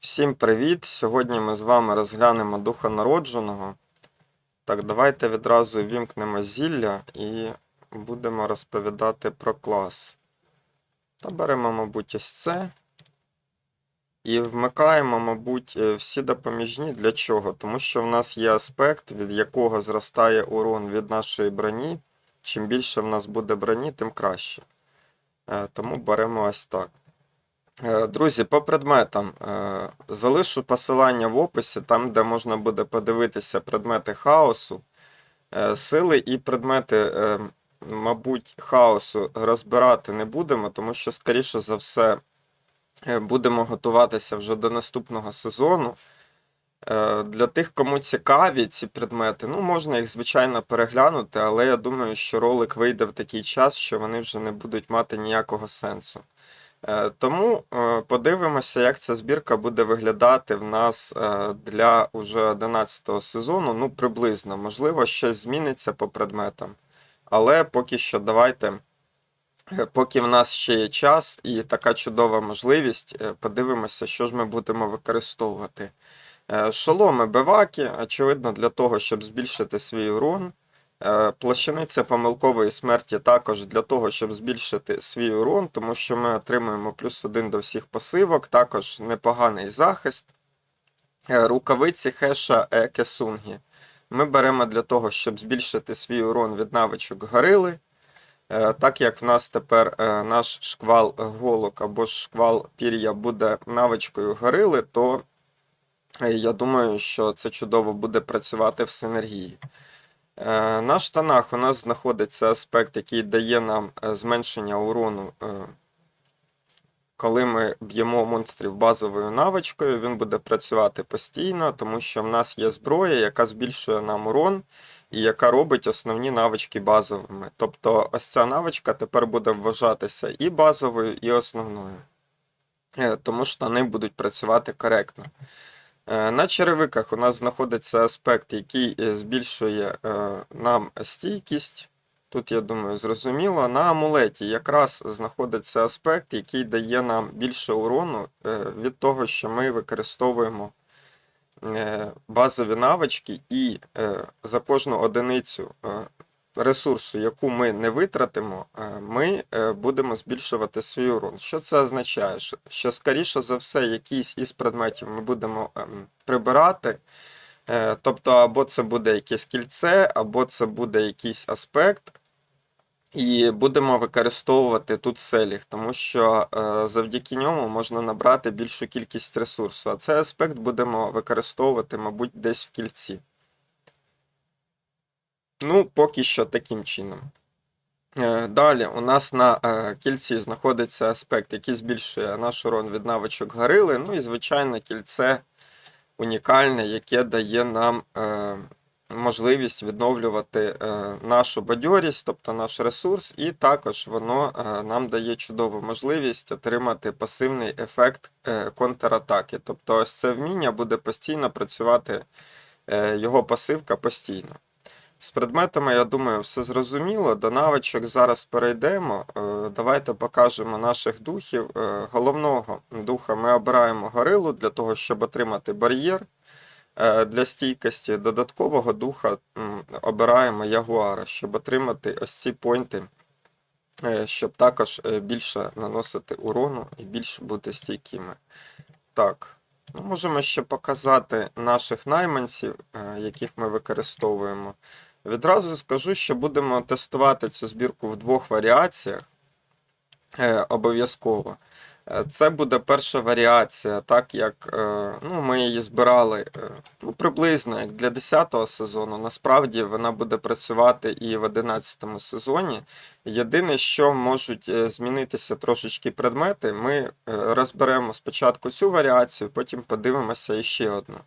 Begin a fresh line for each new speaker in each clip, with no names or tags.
Всім привіт! Сьогодні ми з вами розглянемо духа народженого. Так, давайте відразу вімкнемо зілля і будемо розповідати про клас. Та беремо, мабуть, ось це. І вмикаємо, мабуть, е, всі допоміжні. Для чого? Тому що в нас є аспект, від якого зростає урон від нашої броні. Чим більше в нас буде броні, тим краще. Е, Тому беремо ось так. Е, Друзі, по предметам е, залишу посилання в описі, там, де можна буде подивитися предмети хаосу, Е, сили і предмети, мабуть, хаосу розбирати не будемо, тому що, скоріше за все, будемо готуватися вже до наступного сезону. Для тих, кому цікаві ці предмети, ну, можна їх, звичайно, переглянути, але я думаю, що ролик вийде в такий час, що вони вже не будуть мати ніякого сенсу. Е, Тому е, подивимося, як ця збірка буде виглядати в нас е, для уже 11 сезону. Ну, приблизно, можливо, щось зміниться по предметам. Але поки що давайте, поки в нас ще є час і така чудова можливість, подивимося, що ж ми будемо використовувати. Шоломи биваки, очевидно, для того, щоб збільшити свій урон. Е, Плащаниця помилкової смерті також для того, щоб збільшити свій урон, тому що ми отримуємо плюс один до всіх пасивок, також непоганий захист. Е, Рукавиці Хеша Екесунгі ми беремо для того, щоб збільшити свій урон від навичок горили. Е, Так як в нас тепер наш шквал голок або шквал пір'я буде навичкою горили, то я думаю, що це чудово буде працювати в синергії. Е, На штанах у нас знаходиться аспект, який дає нам е, зменшення урону, е, коли ми б'ємо монстрів базовою навичкою. Він буде працювати постійно, тому що в нас є зброя, яка збільшує нам урон і яка робить основні навички базовими. Тобто ось ця навичка тепер буде вважатися і базовою, і основною. Тому штани будуть працювати коректно. Е, На черевиках у нас знаходиться аспект, який е, збільшує е, нам стійкість. Тут, я думаю, зрозуміло. На амулеті якраз знаходиться аспект, який дає нам більше урону від того, що ми використовуємо базові навички, і за кожну одиницю ресурсу, яку ми не витратимо, е, ми е, будемо збільшувати свій урон. Що це означає? Що- скоріше за все, якийсь із предметів ми будемо ем, прибирати. Е, Тобто, або це буде якесь кільце, або це буде якийсь аспект. І будемо використовувати тут селіг, тому що завдяки ньому можна набрати більшу кількість ресурсу. А цей аспект будемо використовувати, мабуть, десь в кільці. Ну, поки що таким чином. Е, Далі у нас на е, кільці знаходиться аспект, який збільшує наш урон від навичок горили. Ну і, звичайно, кільце унікальне, яке дає нам е, можливість відновлювати нашу бадьорість, тобто наш ресурс, і також воно нам дає чудову можливість отримати пасивний ефект контратаки. Тобто, ось це вміння буде постійно працювати, його пасивка постійно. З предметами, я думаю, все зрозуміло. До навичок зараз перейдемо. Е, Давайте покажемо наших духів. Е, Головного духа ми обираємо горилу для того, щоб отримати бар'єр е, для стійкості. Додаткового духа обираємо ягуара, щоб отримати ось ці пойнти, щоб також більше наносити урону і більше бути стійкими. Так. Ну, можемо ще показати наших найманців, яких ми використовуємо. Відразу скажу, що будемо тестувати цю збірку в двох варіаціях е, обов'язково. Е, Це буде перша варіація, так як е, ну, ми її збирали ну, приблизно як для 10-го сезону. Насправді вона буде працювати і в 11-му сезоні. Єдине, що можуть змінитися трошечки предмети, ми розберемо спочатку цю варіацію, потім подивимося іще одну.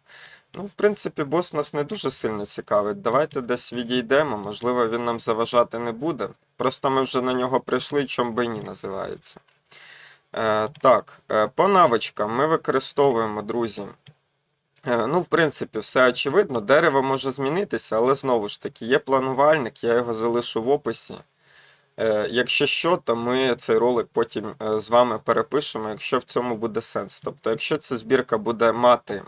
Ну, в принципі, бос нас не дуже сильно цікавить. Давайте десь відійдемо, можливо, він нам заважати не буде. Просто ми вже на нього прийшли, чом би ні називається. Е, так, е, по навичкам ми використовуємо, друзі. Е, ну, в принципі, все очевидно. Дерево може змінитися, але знову ж таки, є планувальник, я його залишу в описі. Е, Якщо що, то ми цей ролик потім е, з вами перепишемо, якщо в цьому буде сенс. Тобто, якщо ця збірка буде мати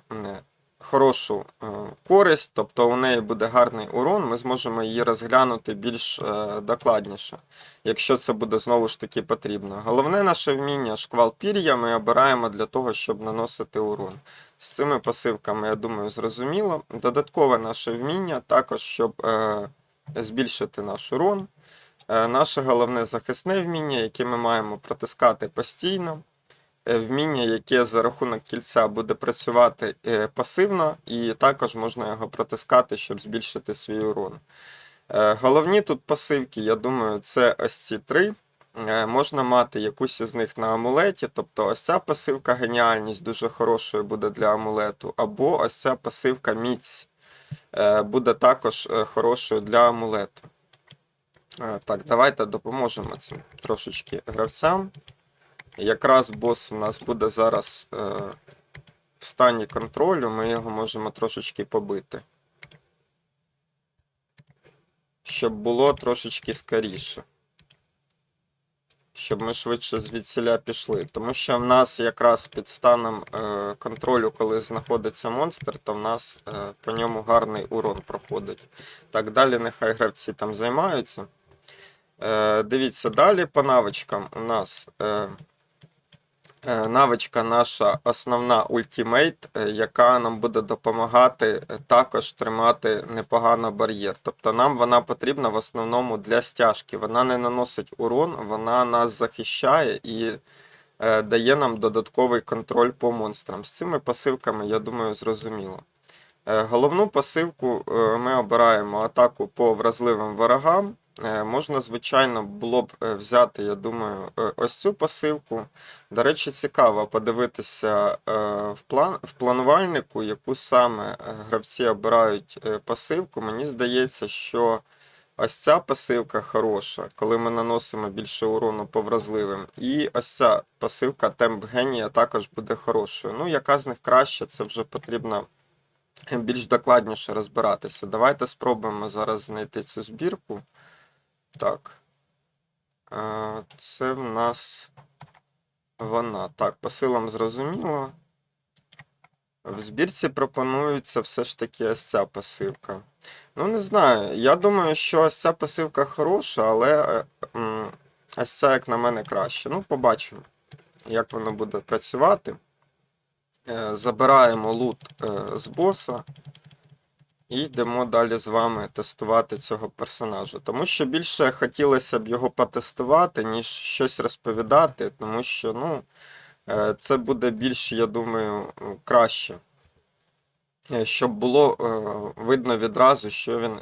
хорошу е, користь, тобто у неї буде гарний урон, ми зможемо її розглянути більш е, докладніше, якщо це буде знову ж таки потрібно. Головне наше вміння шквал пір'я ми обираємо для того, щоб наносити урон. З цими пасивками, я думаю, зрозуміло. Додаткове наше вміння також, щоб е, збільшити наш урон. Наше головне захисне вміння, яке ми маємо протискати постійно. Е, Вміння, яке за рахунок кільця буде працювати е, пасивно, і також можна його протискати, щоб збільшити свій урон. Е, Головні тут пасивки, я думаю, це ось ці три. Можна мати якусь із них на амулеті, тобто ось ця пасивка геніальність дуже хорошою буде для амулету, або ось ця пасивка міць буде також хорошою для амулету. Так, давайте допоможемо цим трошечки гравцям. Якраз бос у нас буде зараз е, в стані контролю, ми його можемо трошечки побити. Щоб було трошечки скоріше. Щоб ми швидше звідсіля пішли. Тому що в нас якраз під станом е, контролю, коли знаходиться монстр, то в нас е, по ньому гарний урон проходить. Так, далі нехай гравці там займаються. Е, дивіться, далі по навичкам у нас е, навичка наша основна ультимейт, е, яка нам буде допомагати е, також тримати непогано бар'єр. Тобто нам вона потрібна в основному для стяжки. Вона не наносить урон, вона нас захищає і е, дає нам додатковий контроль по монстрам. З цими пасивками, я думаю, зрозуміло. Е, Головну пасивку е, ми обираємо атаку по вразливим ворогам. Е, Можна, звичайно, було б е, взяти, я думаю, е, ось цю пасивку. До речі, цікаво подивитися в, план, в планувальнику, яку саме гравці обирають пасивку. Мені здається, що ось ця пасивка хороша, коли ми наносимо більше урону по вразливим. І ось ця пасивка темп генія також буде хорошою. Ну, яка з них краще, це вже потрібно більш докладніше розбиратися. Давайте спробуємо зараз знайти цю збірку. Так. Це в нас вона. Так, по силам зрозуміло. В збірці пропонується все ж таки ось ця пасивка. Ну, не знаю. Я думаю, що ось ця пасивка хороша, але е, ось ця, як на мене, краще. Ну, побачимо, як воно буде працювати. Е, Забираємо лут е, з боса. І йдемо далі з вами тестувати цього персонажа. Тому що більше хотілося б його потестувати, ніж щось розповідати, тому що, ну, е, це буде більш, я думаю, краще. Е, Щоб було е, видно відразу, що він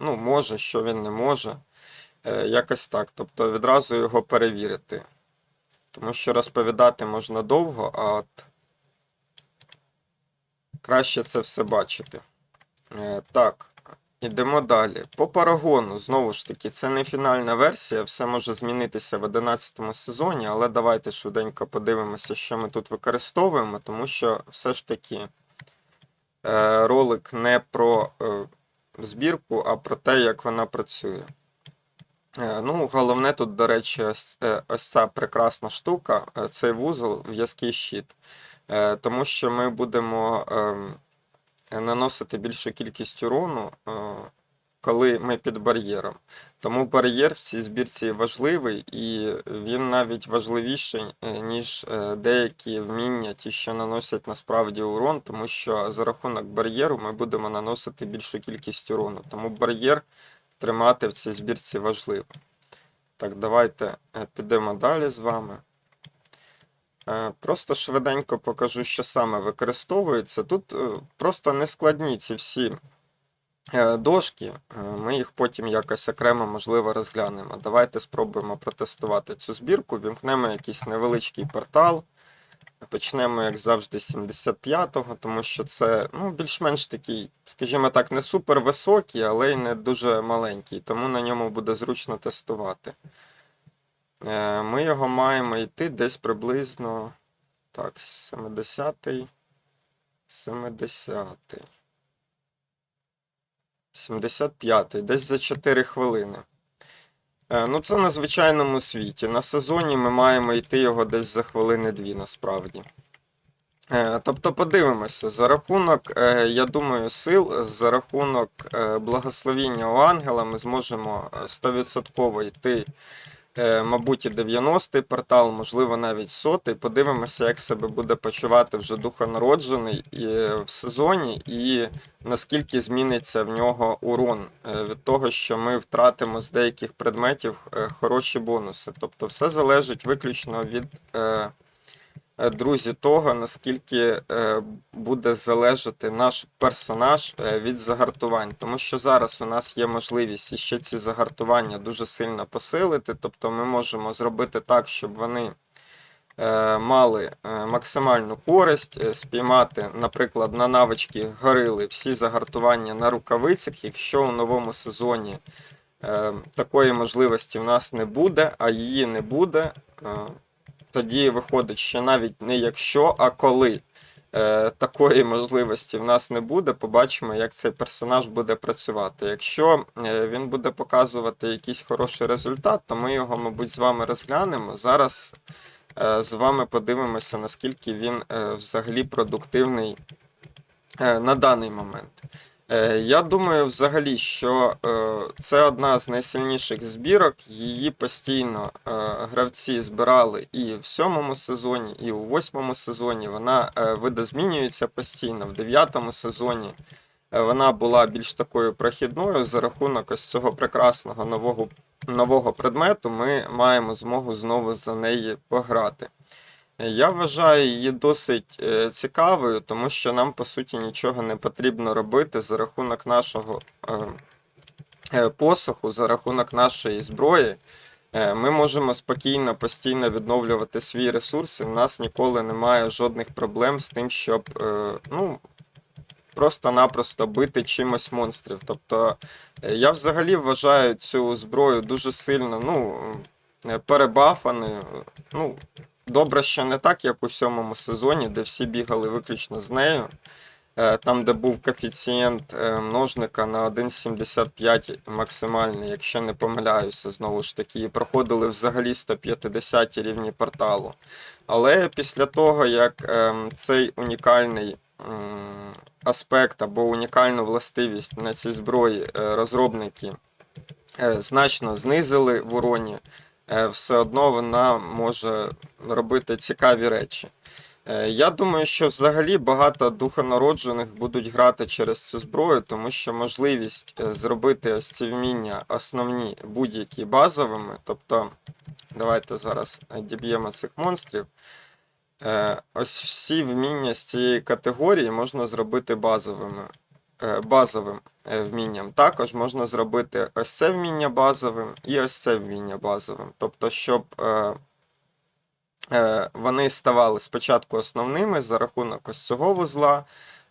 ну, може, що він не може. Якось так. Тобто відразу його перевірити. Тому що розповідати можна довго, а от краще це все бачити. Е, Так, ідемо далі. По парагону, знову ж таки, це не фінальна версія, все може змінитися в 11 сезоні, але давайте швиденько подивимося, що ми тут використовуємо, тому що все ж таки е, ролик не про е, збірку, а про те, як вона працює. Ну, головне тут, до речі, ось, ось ця прекрасна штука, цей вузол в'язкий щит. Тому що ми будемо ем, наносити більшу кількість урону, е, коли ми під бар'єром. Тому бар'єр в цій збірці важливий, і він навіть важливіший, е, ніж е, деякі вміння, ті, що наносять насправді урон, тому що за рахунок бар'єру ми будемо наносити більшу кількість урону. Тому бар'єр тримати в цій збірці важливо. Так, давайте підемо далі з вами. Е, Просто швиденько покажу, що саме використовується. Тут е, просто нескладні ці всі е, дошки. Ми їх потім якось окремо, можливо, розглянемо. Давайте спробуємо протестувати цю збірку. Вімкнемо якийсь невеличкий портал. Почнемо, як завжди, з 75-го, тому що це ну, більш-менш такий, скажімо так, не супер високий, але й не дуже маленький, тому на ньому буде зручно тестувати. Е, Ми його маємо йти десь приблизно. Так, 70-й. 70-й. 75-й, десь за 4 хвилини. Е, Ну, це на звичайному світі. На сезоні ми маємо йти його десь за хвилини дві насправді. Е, Тобто подивимося, за рахунок, я думаю, сил, за рахунок благословіння у ангела ми зможемо е, 100% йти, мабуть, і 90-й портал, можливо, навіть 100-й. Подивимося, як себе буде почувати вже духонароджений е, в сезоні, і наскільки зміниться в нього урон е, від того, що ми втратимо з деяких предметів е, хороші бонуси. Тобто все залежить виключно від. Е, друзі, того, наскільки е, буде залежати наш персонаж е, від загартувань. Тому що зараз у нас є можливість іще ці загартування дуже сильно посилити. Тобто ми можемо зробити так, щоб вони мали максимальну користь, спіймати, наприклад, на навички горили всі загартування на рукавицях, якщо у новому сезоні. Такої можливості в нас не буде, а її не буде. Тоді виходить, що навіть не якщо, а коли е, такої можливості в нас не буде, побачимо, як цей персонаж буде працювати. Якщо е, він буде показувати якийсь хороший результат, то ми його, мабуть, з вами розглянемо. Зараз е, з вами подивимося, наскільки він е, взагалі продуктивний е, на даний момент. Е, Я думаю, взагалі, що е, це одна з найсильніших збірок. Її постійно е, гравці збирали і в сьомому сезоні, і у восьмому сезоні. Вона видозмінюється постійно. В дев'ятому сезоні вона була більш такою прохідною за рахунок ось цього прекрасного нового, нового предмету. Ми маємо змогу знову за неї пограти. Я вважаю її досить е, цікавою, тому що нам по суті нічого не потрібно робити за рахунок нашого е, е, за рахунок нашої зброї. Ми можемо спокійно, постійно відновлювати свій ресурс, і в нас ніколи немає жодних проблем з тим, щоб ну, просто-напросто бити чимось монстрів. Тобто я взагалі вважаю цю зброю дуже сильно ну, перебафаною. Ну, Добре, що не так, як у сьомому сезоні, де всі бігали виключно з нею. Е, Там, де був коефіцієнт е, множника на 1,75 максимальний, якщо не помиляюся, знову ж таки, проходили взагалі 150 рівні порталу. Але після того, як ем, цей унікальний аспект або унікальну властивість на цій зброї е, розробники значно знизили в уроні, все одно вона може робити цікаві речі. Е, Я думаю, що взагалі багато духонароджених будуть грати через цю зброю, тому що можливість е, зробити ось ці вміння основні будь-які базовими. Тобто, давайте зараз е, діб'ємо цих монстрів. Е, Ось всі вміння з цієї категорії можна зробити базовими. Е, Базовим е, вмінням. Також можна зробити ось це вміння базовим і ось це вміння базовим. Тобто, щоб е, вони ставали спочатку основними за рахунок ось цього вузла,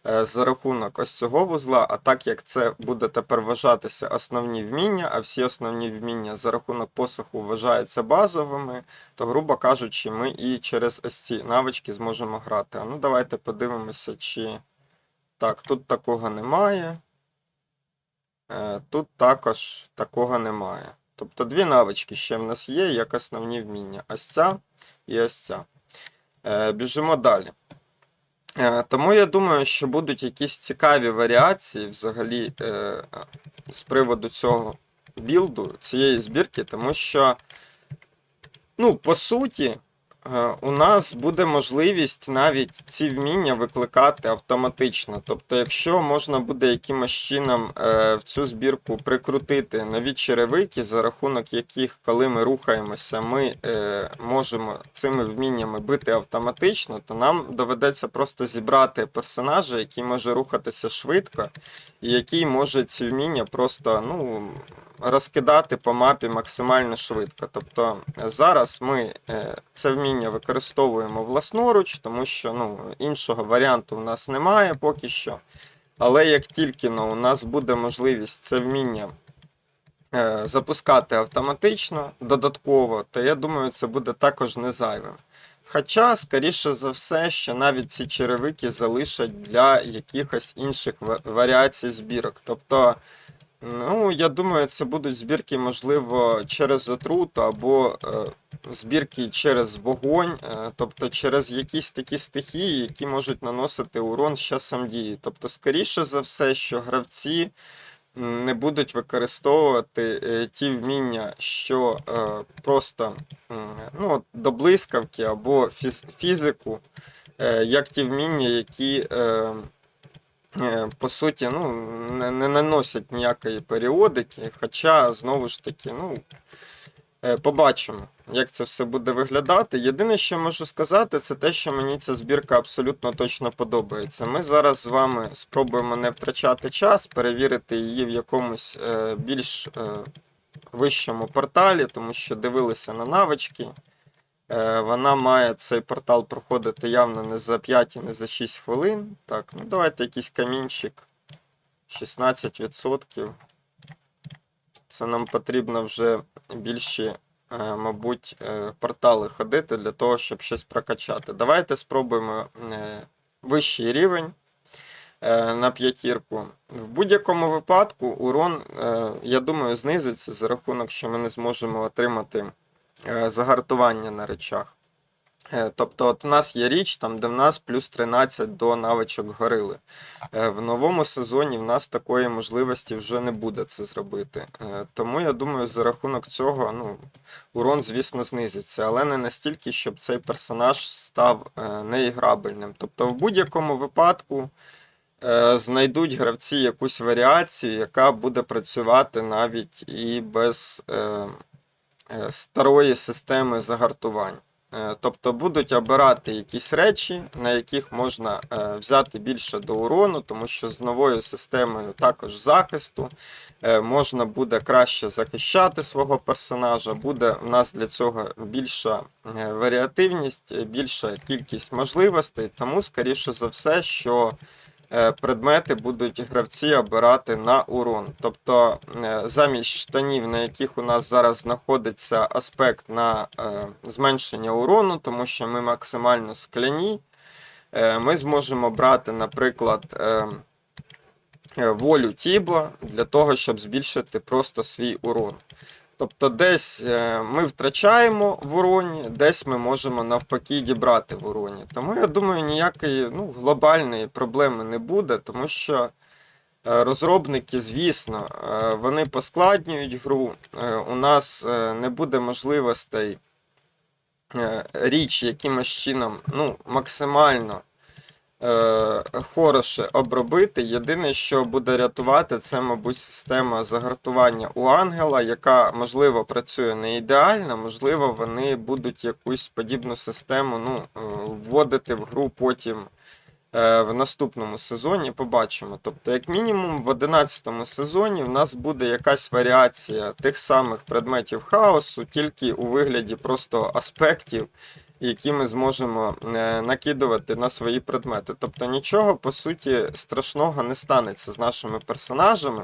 за рахунок ось цього вузла, а так як це буде тепер вважатися основні вміння, а всі основні вміння за рахунок посуху вважаються базовими, то, грубо кажучи, ми і через ось ці навички зможемо грати. А ну давайте подивимося, чи. Так, тут такого немає. Е, Тут також такого немає. Тобто дві навички ще в нас є, як основні вміння. Ось ця і ось ця. Е, Біжимо далі. Е, Тому я думаю, що будуть якісь цікаві варіації взагалі з приводу цього білду, цієї збірки, тому що, ну, по суті, у нас буде можливість навіть ці вміння викликати автоматично. Тобто, якщо можна буде якимось чином е, в цю збірку прикрутити нові черевики, за рахунок яких, коли ми рухаємося, ми е, можемо цими вміннями бити автоматично, то нам доведеться просто зібрати персонажа, який може рухатися швидко, і який може ці вміння просто ну, розкидати по мапі максимально швидко. Тобто зараз ми е, це вміння використовуємо власноруч, тому що ну, іншого варіанту в нас немає поки що. Але як тільки ну, у нас буде можливість це вміння е, запускати автоматично додатково, то я думаю, це буде також не зайвим. Хоча, скоріше за все, що навіть ці черевики залишать для якихось інших варіацій збірок. Тобто Ну, я думаю, це будуть збірки, можливо, через отруту або е, збірки через вогонь, е, тобто через якісь такі стихії, які можуть наносити урон з часом дії. Тобто, скоріше за все, що гравці не будуть використовувати е, ті вміння, що просто ну, до блискавки або фіз- фізику, як ті вміння, які. Е, по суті, ну, не, не наносять ніякої періодики, хоча, знову ж таки, ну, е, побачимо, як це все буде виглядати. Єдине, що можу сказати, це те, що мені ця збірка абсолютно точно подобається. Ми зараз з вами спробуємо не втрачати час, перевірити її в якомусь е, більш вищому порталі, тому що дивилися на навички. Е, Вона має цей портал проходити явно не за 5 і не за 6 хвилин. Так, ну давайте якийсь камінчик. 16%. Це нам потрібно вже більші, е, мабуть, е, портали ходити для того, щоб щось прокачати. Давайте спробуємо вищий рівень на п'ятірку. В будь-якому випадку урон, я думаю, знизиться за рахунок, що ми не зможемо отримати загартування на речах. Е, Тобто, от у нас є річ, там, де в нас плюс 13 до навичок горили. Е, В новому сезоні в нас такої можливості вже не буде це зробити. Е, Тому я думаю, за рахунок цього ну, урон, звісно, знизиться, але не настільки, щоб цей персонаж став е, неіграбельним. Тобто, в будь-якому випадку е, знайдуть гравці якусь варіацію, яка буде працювати навіть і без е, е, старої системи загартувань. Е, Тобто будуть обирати якісь речі, на яких можна е, взяти більше до урону, тому що з новою системою також захисту е, можна буде краще захищати свого персонажа, буде в нас для цього більша е, варіативність, е, більша кількість можливостей, тому, скоріше за все, що е, предмети будуть гравці обирати на урон. Тобто е, замість штанів, на яких у нас зараз знаходиться аспект на е, зменшення урону, тому що ми максимально скляні, е, ми зможемо брати, наприклад, е, е, волю Тібла для того, щоб збільшити просто свій урон. Тобто десь е, ми втрачаємо в уроні, десь ми можемо навпаки дібрати в уроні. Тому я думаю, ніякої ну, глобальної проблеми не буде, тому що е, розробники, звісно, е, вони поскладнюють гру. У нас не буде можливостей річ якимось чином ну, максимально е, хороше обробити. Єдине, що буде рятувати, це, мабуть, система загартування у ангела, яка, можливо, працює не ідеально, можливо, вони будуть якусь подібну систему ну, е, вводити в гру потім. е, В наступному сезоні побачимо. Тобто, як мінімум, в 11 сезоні в нас буде якась варіація тих самих предметів хаосу, тільки у вигляді просто аспектів, які ми зможемо е, накидувати на свої предмети. Тобто нічого по суті страшного не станеться з нашими персонажами.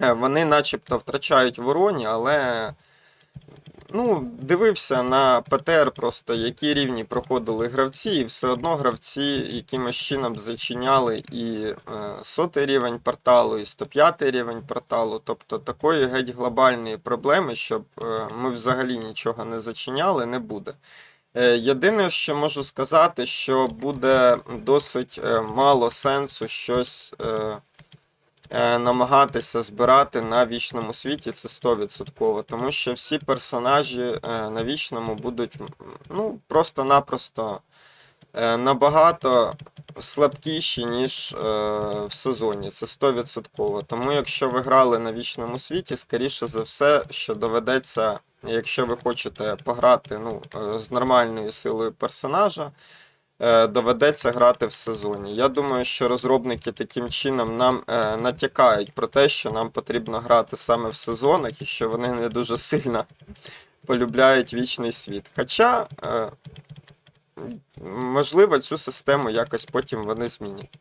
Е, Вони начебто втрачають в уроні, але ну, дивився на ПТР просто, які рівні проходили гравці, і все одно гравці якимось чином зачиняли і е, сотий рівень порталу, і 105 рівень порталу. Тобто такої геть глобальної проблеми, щоб ми взагалі нічого не зачиняли, не буде. Е, Єдине, що можу сказати, що буде досить е, мало сенсу щось е, намагатися збирати на вічному світі, це 100%. Тому що всі персонажі на вічному будуть ну, просто-напросто набагато слабкіші, ніж в сезоні. Це 100%. Тому якщо ви грали на вічному світі, скоріше за все, що доведеться, якщо ви хочете пограти ну, е, з нормальною силою персонажа, е, доведеться грати в сезоні. Я думаю, що розробники таким чином нам е, натякають про те, що нам потрібно грати саме в сезонах і що вони не дуже сильно полюбляють вічний світ. Хоча, можливо, цю систему якось потім вони змінять.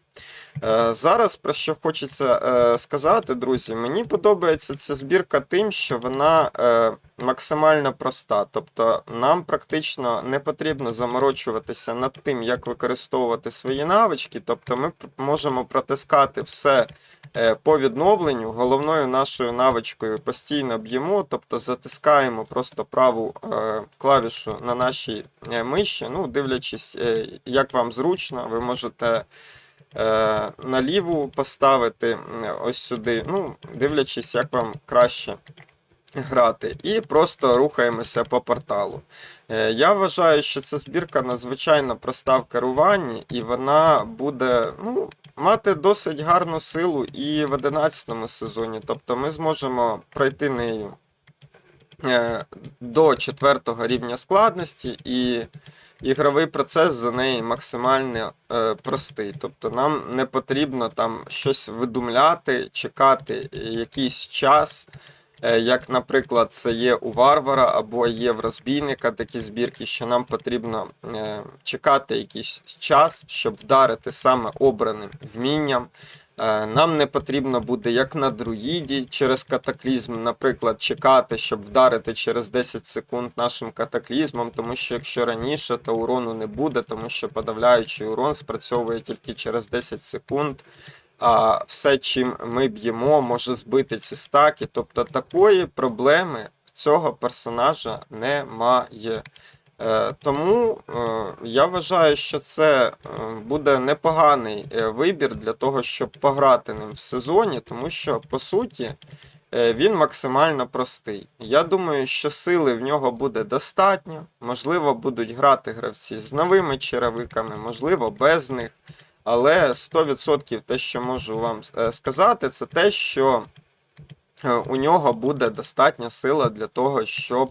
Е, Зараз про що хочеться е, сказати, друзі, мені подобається ця збірка тим, що вона е, максимально проста. Тобто нам практично не потрібно заморочуватися над тим, як використовувати свої навички. Тобто ми можемо протискати все По відновленню головною нашою навичкою постійно б'ємо, тобто затискаємо просто праву клавішу на нашій миші. Ну, дивлячись, як вам зручно, ви можете е, на ліву поставити ось сюди. Ну, дивлячись, як вам краще грати. І просто рухаємося по порталу. Е, Я вважаю, що ця збірка надзвичайно проста в керуванні, і вона буде ну, мати досить гарну силу і в 11 сезоні. Тобто ми зможемо пройти нею е, до 4 рівня складності, і ігровий процес за неї максимально е, простий. Тобто нам не потрібно там щось видумляти, чекати якийсь час. Е, Як, наприклад, це є у варвара або є в розбійника такі збірки, що нам потрібно е, чекати якийсь час, щоб вдарити саме обраним вмінням. Е, Нам не потрібно буде, як на друїді, через катаклізм, наприклад, чекати, щоб вдарити через 10 секунд нашим катаклізмом, тому що якщо раніше, то урону не буде, тому що подавляючий урон спрацьовує тільки через 10 секунд. А все, чим ми б'ємо, може збити ці стаки. Тобто такої проблеми цього персонажа немає. Е, тому е, я вважаю, що це е, буде непоганий вибір для того, щоб пограти ним в сезоні, тому що по суті він максимально простий. Я думаю, що сили в нього буде достатньо. Можливо, будуть грати гравці з новими черевиками, можливо, без них. Але 100% те, що можу вам сказати, це те, що у нього буде достатня сила для того, щоб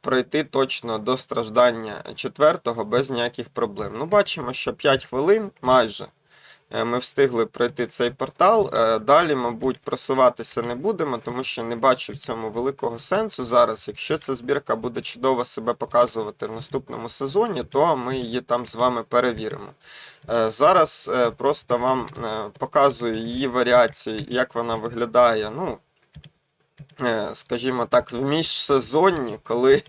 пройти точно до страждання четвертого без ніяких проблем. Ну, бачимо, що 5 хвилин майже е, ми встигли пройти цей портал. Е, Далі, мабуть, просуватися не будемо, тому що не бачу в цьому великого сенсу зараз. Якщо ця збірка буде чудово себе показувати в наступному сезоні, то ми її там з вами перевіримо. Е, Зараз е, просто вам е, показую її варіацію, як вона виглядає. Ну, е, скажімо так, в міжсезонні, коли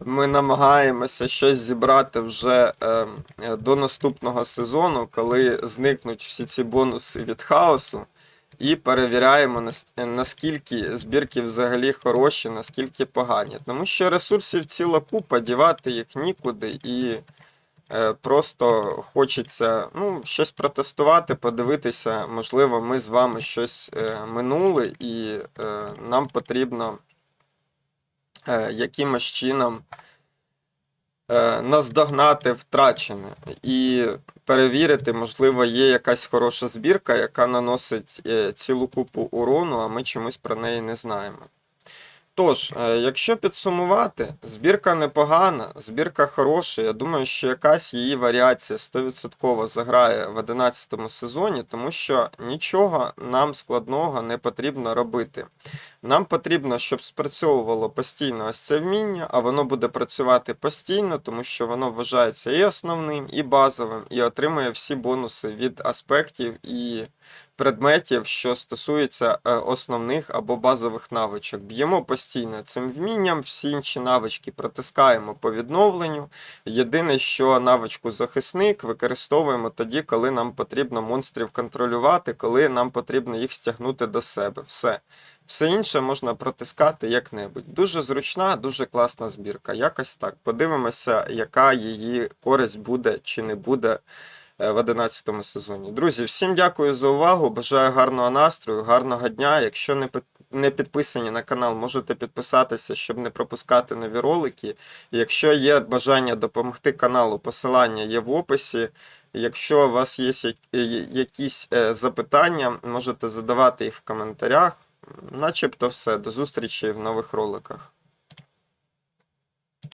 ми намагаємося щось зібрати вже е, е, до наступного сезону, коли зникнуть всі ці бонуси від хаосу. І перевіряємо, е, наскільки збірки взагалі хороші, наскільки погані. Тому що ресурсів ціла купа, дівати їх нікуди, і е, просто хочеться ну, щось протестувати, подивитися. Можливо, ми з вами щось е, минули, і е, нам потрібно е, якимось чином е, наздогнати втрачене і перевірити, можливо, є якась хороша збірка, яка наносить е, цілу купу урону, а ми чомусь про неї не знаємо. Тож, е, якщо підсумувати, збірка непогана, збірка хороша. Я думаю, що якась її варіація 100% заграє в 11 сезоні, тому що нічого нам складного не потрібно робити. Нам потрібно, щоб спрацьовувало постійно ось це вміння, а воно буде працювати постійно, тому що воно вважається і основним, і базовим, і отримує всі бонуси від аспектів і предметів, що стосуються е, основних або базових навичок. Б'ємо постійно цим вмінням, всі інші навички протискаємо по відновленню. Єдине, що навичку захисник використовуємо тоді, коли нам потрібно монстрів контролювати, коли нам потрібно їх стягнути до себе. Все. Все інше можна протискати як-небудь. Дуже зручна, дуже класна збірка. Якось так. Подивимося, яка її користь буде чи не буде е, в 11 сезоні. Друзі, всім дякую за увагу. Бажаю гарного настрою, гарного дня. Якщо не не підписані на канал, можете підписатися, щоб не пропускати нові ролики. Якщо є бажання допомогти каналу, посилання є в описі. Якщо у вас є я- якісь е, запитання, можете задавати їх в коментарях. Начебто все. До зустрічі в нових роликах.